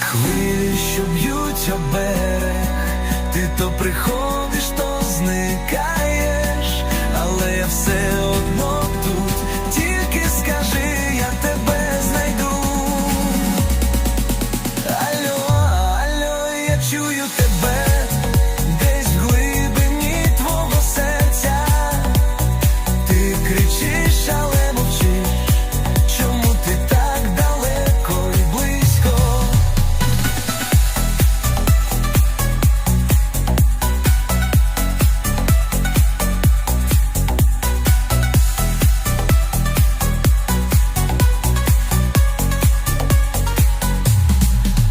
як хвилі, що б'ють оберег, ти то приходиш, то зникаєш, але я все одно тут, тільки скажи, я тебе знайду. Алло, алло, я чую тебе.